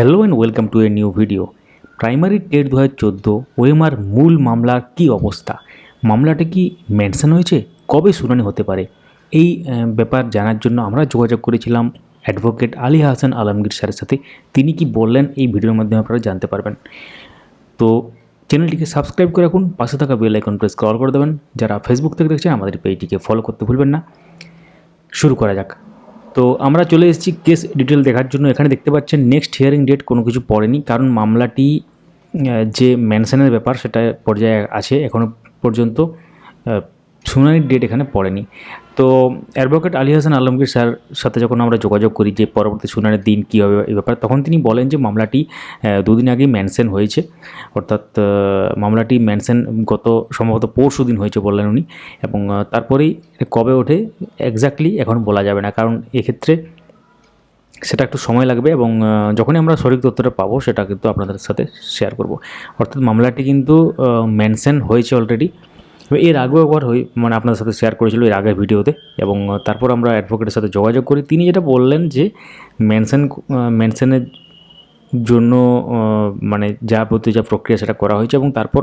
Hello and welcome to a new video. Primary TET দু হাজার চোদ্দ ওএমআর মূল মামলার কী অবস্থা? মামলাটা কি মেনশন হয়েছে? কবে শুনানি হতে পারে? এই ব্যাপার জানার জন্য আমরা যোগাযোগ করেছিলাম অ্যাডভোকেট আলী হাসান আলমগীর স্যারের সাথে। তিনি কি বললেন এই ভিডিওর মাধ্যমে আপনারা জানতে পারবেন। তো চ্যানেলটিকে সাবস্ক্রাইব করে রাখুন, পাশে থাকা বেল আইকন প্রেস কল করে দেবেন। যারা ফেসবুক থেকে দেখছেন, আমাদের পেজটিকে ফলো করতে ভুলবেন না। শুরু করা যাক। তো আমরা চলে এসেছি কেস ডিটেল দেখার জন্য। এখানে দেখতে পাচ্ছেন নেক্সট হিয়ারিং ডেট কোনো কিছু পড়েনি, কারণ মামলাটি যে ম্যানশনের ব্যাপার সেটা পর্যায়ে আছে এখনও পর্যন্ত শুনানির ডেট এখানে পড়েনি। তো অ্যাডভোকেট আলী হাসান আলমগীর স্যার সাথে যখন আমরা যোগাযোগ করি যে পরবর্তী শুনানির দিন কী হবে এই ব্যাপারে, তখন তিনি বলেন যে মামলাটি দুদিন আগেই মেনশন হয়েছে। অর্থাৎ মামলাটি মেনশন গত সম্ভবত পরশু দিন হয়েছে বললেন উনি। এবং তারপরেই কবে ওঠে এক্স্যাক্টলি এখন বলা যাবে না। কারণ এক্ষেত্রে সেটা একটু সময় লাগবে এবং যখনই আমরা সঠিক তথ্যটা পাবো সেটা কিন্তু আপনাদের সাথে শেয়ার করব। অর্থাৎ মামলাটি কিন্তু মেনশন হয়েছে অলরেডি এর আগেও একবার হই মানে আপনাদের সাথে শেয়ার করেছিল এর আগের ভিডিওতে এবং তারপর আমরা অ্যাডভোকেটের সাথে যোগাযোগ করি। তিনি যেটা বললেন যে মেনশন মেনশনের জন্য মানে যা প্রতি যা প্রক্রিয়া সেটা করা হয়েছে এবং তারপর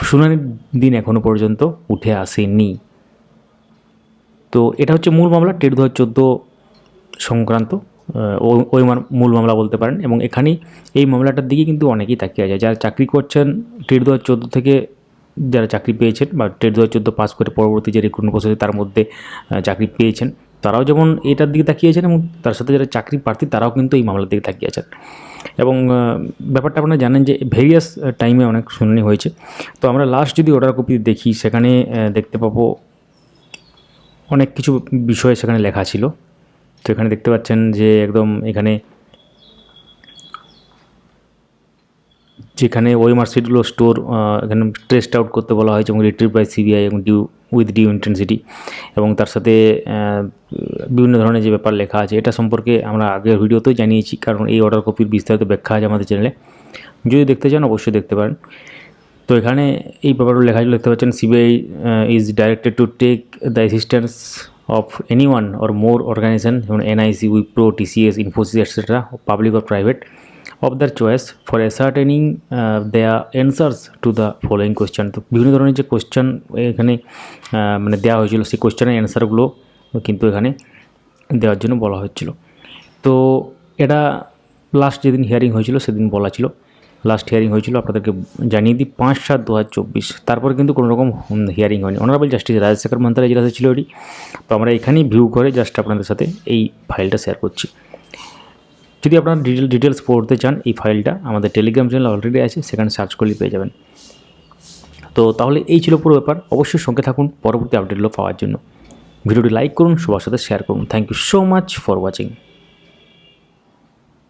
শুনানির দিন এখনও পর্যন্ত উঠে আসেনি। তো এটা হচ্ছে মূল মামলা, টেট দু চোদ্দ সংক্রান্ত ওই মূল মামলা বলতে পারেন। এবং এখানেই এই মামলাটার দিকে কিন্তু অনেকেই তাকিয়ে আছে। যারা চাকরি করছেন, টেট দু চোদ্দ থেকে যারা চাকরি পেয়েছেন বা টেট দু হাজার চোদ্দ পাস করে পরবর্তী যে রিক্রুটমেন্ট প্রসেস তার মধ্যে চাকরি পেয়েছেন, তারাও যেমন এটার দিকে তাকিয়েছেন এবং তার সাথে যারা চাকরি প্রার্থী, তারাও কিন্তু এই মামলার দিকে তাকিয়েছেন এবং ব্যাপারটা আপনারা জানেন যে ভেরিয়াস টাইমে অনেক শুনানি হয়েছে। তো আমরা লাস্ট যদি অর্ডার কপি দেখি, সেখানে দেখতে পাবো অনেক কিছু বিষয়ে সেখানে লেখা ছিল। তো এখানে দেখতে পাচ্ছেন যে একদম এখানে যেখানে ওই মার্কশিটগুলো স্টোর এখানে ট্রেস্ট আউট করতে বলা হয়েছে এবং রিট্রিভ বাই সিবিআই এবং ডিউ, উইথ ডিউ ইন্টেন্সিটি এবং তার সাথে বিভিন্ন ধরনের যে ব্যাপার লেখা আছে, এটা সম্পর্কে আমরা আগের ভিডিওতেও জানিয়েছি, কারণ এই অর্ডার কপির বিস্তারিত ব্যাখ্যা আছে আমাদের চ্যানেলে যদি দেখতে চান, অবশ্যই দেখতে পারেন। তো এখানে এই ব্যাপারগুলো লেখা দেখতে পাচ্ছেন, CBI is directed to take the assistance of any one or more organisation যেমন NIC Wipro TCS Infosys etcetera public or private of their choice for ascertaining the answers to the following question তো বিভিন্ন ধরনের যে question এখানে মানে দেওয়া হয়েছিল, সেই কোয়েশ্চেনের অ্যান্সারগুলো কিন্তু এখানে দেওয়ার জন্য বলা হচ্ছিল। তো এটা লাস্ট যেদিন হিয়ারিং হয়েছিল, সেদিন বলা ছিল। লাস্ট হিয়ারিং হয়েছিল, আপনাদেরকে জানিয়ে দিই, পাঁচ সাত দু হাজার চব্বিশ। তারপরে কিন্তু কোনো রকম হিয়ারিং হয়নি। অনারেবল জাস্টিস রাজশেখর মন্ত্রালয় এজলাসে ছিল এটি। তো আমরা এখানেই ভিউ করে জাস্ট আপনাদের সাথে এই ফাইলটা শেয়ার করছি। যদি আপনারা ডিটেল ডিটেলস পড়তে চান এই ফাইলটা আমাদের টেলিগ্রাম চ্যানেল অলরেডি আছে, সেখানে সার্চ করলেই পেয়ে যাবেন। তো তাহলে এই ছিল পুরো ব্যাপার, অবশ্যই সঙ্গে থাকুন, পরবর্তী আপডেটগুলো পাওয়ার জন্য। ভিডিওটি লাইক করুন, সবার সাথে শেয়ার করুন। Thank you so much for watching